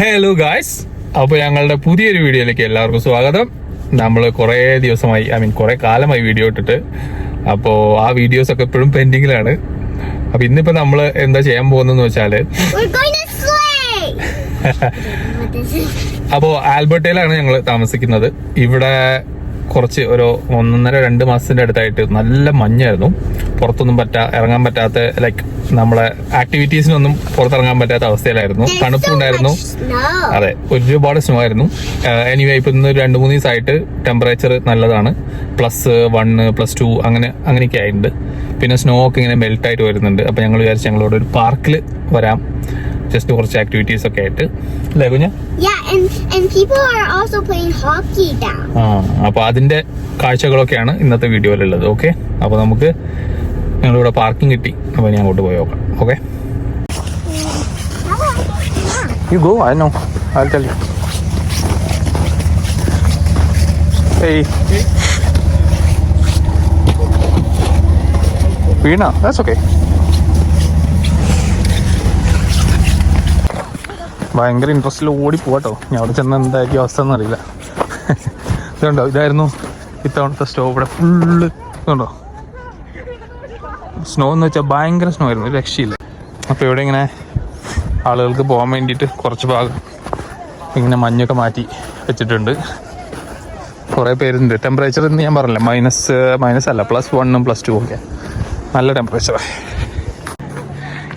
Hello guys അപ്പോൾ ഞങ്ങളുടെ പുതിയൊരു വീഡിയോയിലേക്ക് എല്ലാവർക്കും സ്വാഗതം. നമ്മൾ കുറേ ദിവസമായി ഐ മീൻ കുറേ കാലമായി വീഡിയോ ഇട്ടിട്ട്. അപ്പോൾ ആ വീഡിയോസ് ഒക്കെ ഇപ്പോഴും പെൻഡിങ്ങിലാണ് അപ്പോൾ ഇന്നിപ്പോൾ നമ്മൾ എന്താ ചെയ്യാൻ പോകുന്നതെന്ന് വെച്ചാൽ? അപ്പോൾ ആൽബർട്ടയിലാണ് ഞങ്ങൾ താമസിക്കുന്നത്. ഇവിടെ കുറച്ച് ഒരു ഒന്നൊന്നര രണ്ട് മാസത്തിന്റെ അടുത്തായിട്ട് നല്ല മഞ്ഞായിരുന്നു. പുറത്തൊന്നും പറ്റാ ഇറങ്ങാൻ പറ്റാത്ത ലൈക്ക് നമ്മളെ ആക്ടിവിറ്റീസിനൊന്നും പുറത്തിറങ്ങാൻ പറ്റാത്ത അവസ്ഥയിലായിരുന്നു. തണുപ്പുണ്ടായിരുന്നു. അതെ ഒരുപാട് സ്നോ ആയിരുന്നു. എനിവേ ഇപ്പൊ ഇന്ന് രണ്ട് മൂന്ന് ദിവസമായിട്ട് ടെമ്പറേച്ചർ നല്ലതാണ്. പ്ലസ് വൺ പ്ലസ് ടു അങ്ങനെ അങ്ങനെയൊക്കെ ആയിട്ടുണ്ട്. പിന്നെ സ്നോ ഒക്കെ ഇങ്ങനെ മെൽറ്റ് ആയിട്ട് വരുന്നുണ്ട്. അപ്പൊ ഞങ്ങൾ വിചാരിച്ചു ഞങ്ങളോട് ഒരു പാർക്കിൽ വരാം. ജസ്റ്റ് കുറച്ച് ആക്ടിവിറ്റീസ് ഒക്കെ ആയിട്ട്. അല്ലേ കുഞ്ഞ. ആ അപ്പൊ അതിന്റെ കാഴ്ചകളൊക്കെയാണ് ഇന്നത്തെ വീഡിയോയിലുള്ളത് ഓക്കെ അപ്പൊ നമുക്ക് ഞങ്ങളിവിടെ പാർക്കിംഗ് കിട്ടി. അപ്പോൾ ഞാൻ അങ്ങോട്ട് പോയി നോക്കാം. Okay you go I know I tell you Hey. Veena that's okay ഭയങ്കര ഇൻട്രസ്റ്റിൽ ഓടി പോവാട്ടോ ഞാൻ അവിടെ ചെന്ന് എന്തായിരിക്കും അവസ്ഥ എന്നറിയില്ല. ഇതുണ്ടോ? ഇതായിരുന്നു ഇത്തവണത്തെ സ്റ്റോപ്പ് ഇവിടെ ഫുള്ള് ഇതുണ്ടോ? സ്നോ എന്ന് വെച്ചാൽ ഭയങ്കര സ്നോ ആയിരുന്നു. രക്ഷയില്ല. അപ്പോൾ ഇവിടെ ഇങ്ങനെ ആളുകൾക്ക് പോകാൻ വേണ്ടിയിട്ട് കുറച്ച് ഭാഗം ഇങ്ങനെ മഞ്ഞൊക്കെ മാറ്റി വെച്ചിട്ടുണ്ട്. കുറേ പേരുണ്ട്. ടെമ്പറേച്ചർ എന്ന് ഞാൻ പറഞ്ഞില്ല? മൈനസ് മൈനസ് അല്ല പ്ലസ് വണ്ണും പ്ലസ് ടു ഒക്കെ. നല്ല ടെമ്പറേച്ചർ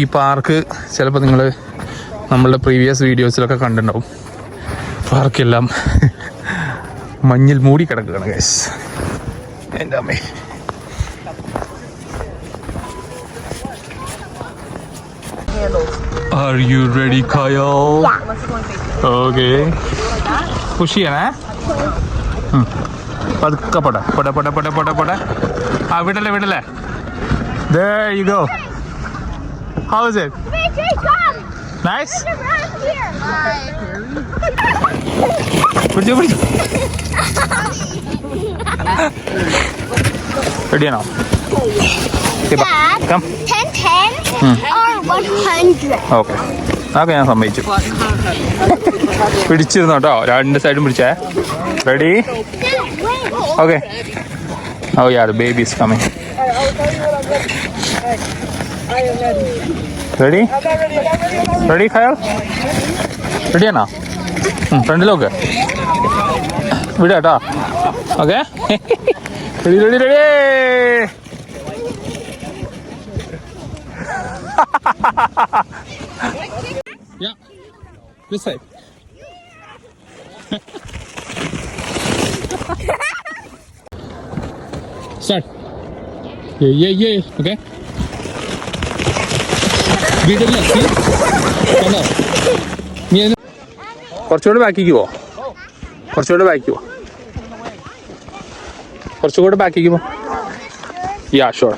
ഈ പാർക്ക് ചിലപ്പോൾ നിങ്ങൾ നമ്മളുടെ പ്രീവിയസ് വീഡിയോസിലൊക്കെ കണ്ടിട്ടുണ്ടാവും. പാർക്കെല്ലാം മഞ്ഞിൽ മൂടി കിടക്കുകയാണ് ഗൈസ് എന്റെ അമ്മേ. Are you ready, Kyle? Yeah. Okay. खुशी है ना पटका पटा पटा पटा पटा पटा पटा हाँ बिटले बिटले There you go. How is it? Nice? Pretty, pretty. Ready now. റെഡിയാണോ Dad, കം 10 10 or 100? ഓക്കെ അതൊക്കെ ഞാൻ സമ്മതിച്ചു. പിടിച്ചിരുന്നു കേട്ടോ. രണ്ട് സൈഡും പിടിച്ചേ. Ready okay oh yeah baby is coming ready ready fire റെഡിയാണോ ഫ്രണ്ടിലോക്ക് വിടാട്ടോ okay ready ready ready Yeah. This side. Start. Yeah, yeah, yeah. Okay. വീട്ടില്ല കണ്ടോ നീ അതിന് കുറച്ചുകൂടെ ബാക്കിക്ക് പോ കുറച്ചുകൂടെ ബാക്കി പോ കുറച്ചുകൂടെ ബാക്കിക്ക് പോ യാ ഷുവർ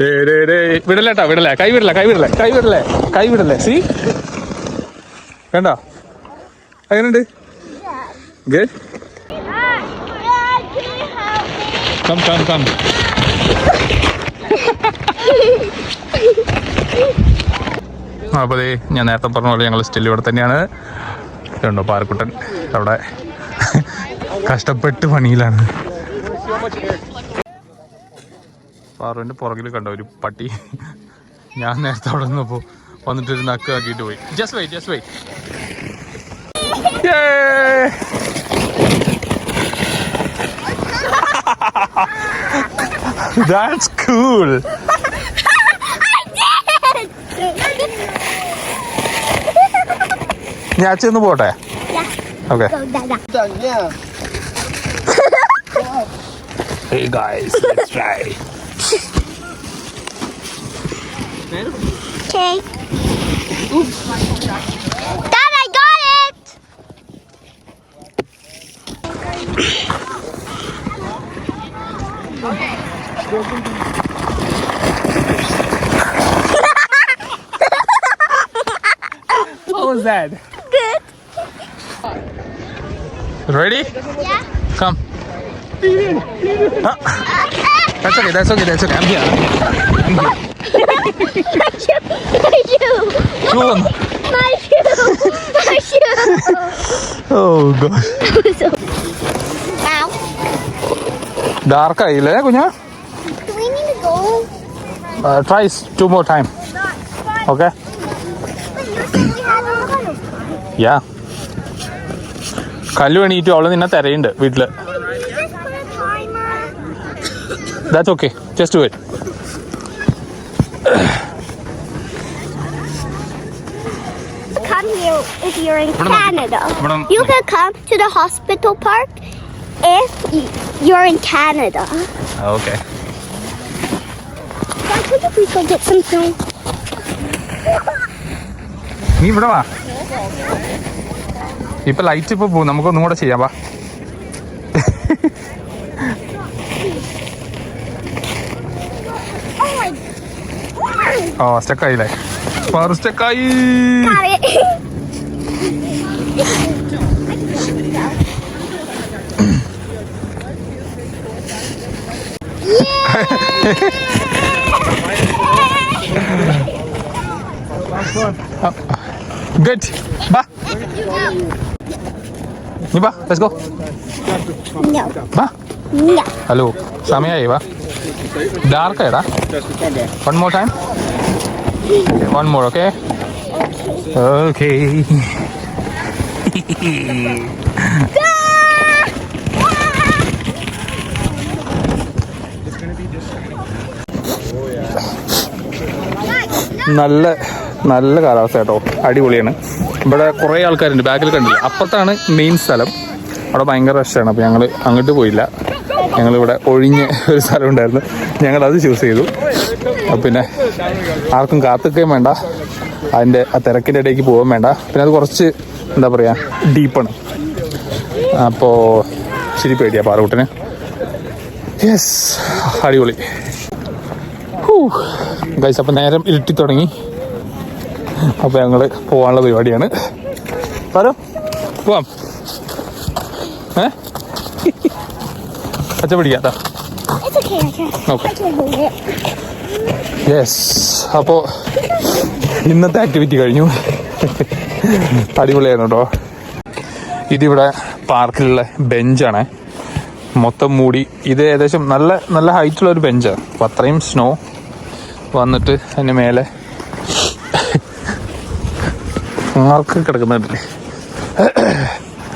വിടല്ലേട്ടാ വിടല്ലേ കൈ വിടല്ലേ കൈ വിടല്ലേ കൈ വിടല്ലേ കൈ വിടല്ലേ സി? കണ്ടോ എങ്ങനെയുണ്ട്? ഗുഡ് കം കം കം അപ്പോൾ ഞാൻ നേരത്തെ പറഞ്ഞ പോലെ ഞങ്ങൾ സ്റ്റിൽ ഇവിടെ തന്നെയാണ്. ഇതുണ്ടോ പാറക്കുട്ടൻ? അവിടെ കഷ്ടപ്പെട്ട് പണിയിലാണ്. പാറുവിന്റെ പുറകിൽ കണ്ട ഒരു പട്ടി ഞാൻ നേരത്തെ അവിടെ നിന്നപ്പോ വന്നിട്ട് ഒരു നക്ക് ആക്കിയിട്ട് പോയി just wait just wait That's cool. ഞാൻ അച്ഛന്ന് പോട്ടെ okay. Hey guys, let's try. Okay. Dad, I got it! What was that? Good. Ready? Yeah. Come. Ah. That's okay, that's okay, that's okay. I'm here. I'm here. My shoe! My shoe! Shoe My shoe! My shoe! Oh god. Ow. Dark ആയില്ലേ കുഞ്ഞാ said we had all kind of യാ കല്ലു എണീറ്റു അവൾ നിന്നെ തിരയുണ്ട് വീട്ടിൽ? That's okay just wait Come here if you're in Canada. You can come to the hospital park if you're in Canada. okay Why couldn't we go get some snow? നീ ഇവിടെ വാ ഇപ്പൊ light ഇപ്പൊ പോകും നമുക്കൊന്നും കൂടെ ചെയ്യാം വാ ഓ സ്റ്റക്കായില്ലേ? പാറു സ്റ്റക്കായി. Got it. ഗുഡ് ബാ. നീ ബാ ലെറ്റ്സ് ഗോ No. ബാ. ഹലോ സമയായി വാ dark ആയടാ one more time more, okay? Okay. okay. നല്ല നല്ല കാലാവസ്ഥ കേട്ടോ. അടിപൊളിയാണ്. ഇവിടെ കുറേ ആൾക്കാരുണ്ട് ബാക്കിൽ കണ്ടില്ല? അപ്പുറത്താണ് മെയിൻ സ്ഥലം. അവിടെ ഭയങ്കര റഷാണ് അപ്പോൾ ഞങ്ങൾ അങ്ങോട്ട് പോയില്ല. ഞങ്ങൾ ഇവിടെ ഒഴിഞ്ഞ് ഒരു സ്ഥലം ഉണ്ടായിരുന്നു. അത് ചൂസ് ചെയ്തു. പിന്നെ ആർക്കും കാത്തുക്കുകയും വേണ്ട. അതിന്റെ ആ തിരക്കിന്റെ ഇടയ്ക്ക് പോകാൻ വേണ്ട. പിന്നെ അത് കുറച്ച് എന്താ പറയുക ഡീപ്പാണ് അപ്പോൾ ശരി പേടിയാ പാറൂട്ടിന് യെസ് അടിപൊളി. ഗൈസ് അപ്പം നേരം ഇരുട്ടി തുടങ്ങി. അപ്പോൾ ഞങ്ങൾ പോകാനുള്ള പരിപാടിയാണ്. പറോ പോവാം. ഏ? അച്ഛ പിടിക്കാത്ത It's okay, I can. Okay yes അപ്പോൾ ഇന്നത്തെ ആക്ടിവിറ്റി കഴിഞ്ഞു. അടിപൊളിയായിരുന്നു കേട്ടോ ഇതിവിടെ പാർക്കിലുള്ള ബെഞ്ചാണ്. മൊത്തം മൂടി. ഇത് ഏകദേശം നല്ല നല്ല ഹൈറ്റുള്ള ഒരു ബെഞ്ചാണ് അപ്പോൾ അത്രയും സ്നോ വന്നിട്ട് അതിന് മേലെ ആർക്ക് കിടക്കുന്നുണ്ട്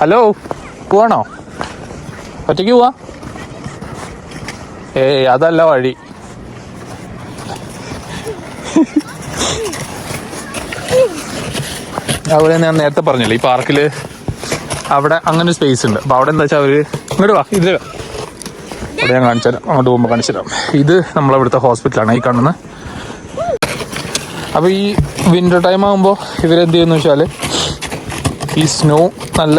ഹലോ പോവാണോ? ഒറ്റയ്ക്ക് പോവാ? ഏയ് അതല്ല വഴി. അവിടെ ഞാൻ നേരത്തെ പറഞ്ഞില്ലേ ഈ പാർക്കിൽ അവിടെ അങ്ങനെ സ്പേസ് ഉണ്ട്. അപ്പോൾ അവിടെ എന്താ വെച്ചാൽ അവർ ഇങ്ങോട്ട് വാ ഇതിൽ വാ. അവിടെ ഞാൻ കാണിച്ചു തരാം അങ്ങോട്ട് പോകുമ്പോൾ കാണിച്ചു തരാം. ഇത് നമ്മളവിടുത്തെ ഹോസ്പിറ്റലാണ് ഈ കാണുന്നത് അപ്പോൾ ഈ വിന്റർ ടൈം ആകുമ്പോൾ ഇവരെന്ത് ചെയ്യുന്നു വെച്ചാൽ ഈ സ്നോ നല്ല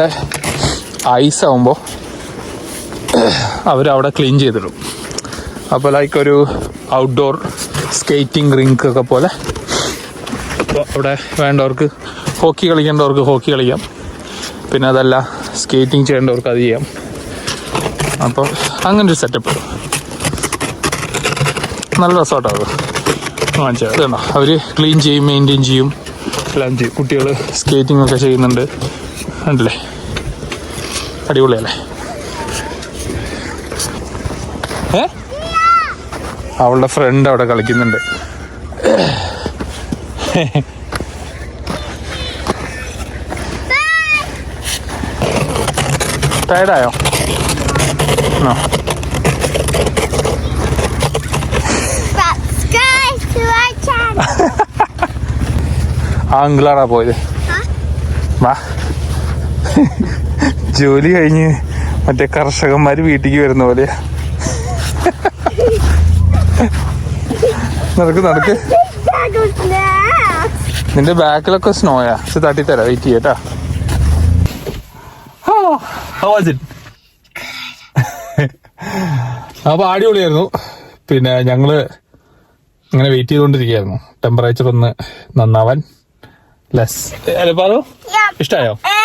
ഐസ് ആകുമ്പോൾ അവരവിടെ ക്ലീൻ ചെയ്തിടും. അപ്പോൾ ലൈക്ക് ഒരു ഔട്ട്ഡോർ സ്കേറ്റിംഗ് റിങ്ക് ഒക്കെ പോലെ അവിടെ വേണ്ടവർക്ക് ഹോക്കി കളിക്കേണ്ടവർക്ക് ഹോക്കി കളിക്കാം. പിന്നെ അതല്ല സ്കേറ്റിംഗ് ചെയ്യേണ്ടവർക്ക് അത് ചെയ്യാം. അപ്പോൾ അങ്ങനൊരു സെറ്റപ്പ് നല്ല റിസോർട്ടാണ് അത് കാണിച്ചത് അവർ ക്ലീൻ ചെയ്യും മെയിന്റെയിൻ ചെയ്യും. എല്ലാം ചെയ്യും. കുട്ടികൾ സ്കേറ്റിംഗ് ഒക്കെ ചെയ്യുന്നുണ്ട്. ഉണ്ടല്ലേ അടിപൊളിയല്ലേ? ഏ? അവളുടെ ഫ്രണ്ട് അവിടെ കളിക്കുന്നുണ്ട്. ടയർഡായോ no Subscribe to our channel. ആ അങ്കിളാടാ പോയത്? വാ ജോലി കഴിഞ്ഞ് മറ്റേ കർഷകന്മാര് വീട്ടിലേക്ക് വരുന്ന പോലെ നടക്ക് നടക്ക്. നിന്റെ ബാക്കിലൊക്കെ സ്നോയാ ഇത് തട്ടിത്തരാ. വെയിറ്റ് ചെയ്യട്ടാ. അപ്പൊ അടിപൊളിയായിരുന്നു. പിന്നെ ഞങ്ങൾ ഇങ്ങനെ വെയിറ്റ് ചെയ്തുകൊണ്ടിരിക്കുകയായിരുന്നു ടെമ്പറേച്ചർ ഒന്ന് നന്നാവാൻ. ലെസ് പറു. Yeah. ഇഷ്ടായോ? ആ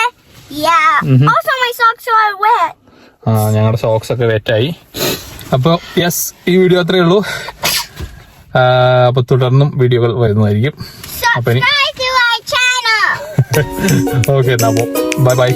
are wet. ഞങ്ങളുടെ സോക്സ് ഒക്കെ വെറ്റായി അപ്പോൾ യെസ് ഈ വീഡിയോ അത്രയേ ഉള്ളൂ. അപ്പോൾ തുടർന്നും വീഡിയോകൾ വരുന്നതായിരിക്കും. അപ്പോൾ ഇനി Subscribe to our channel. Okay എന്നാൽ അപ്പോൾ ബൈ ബൈ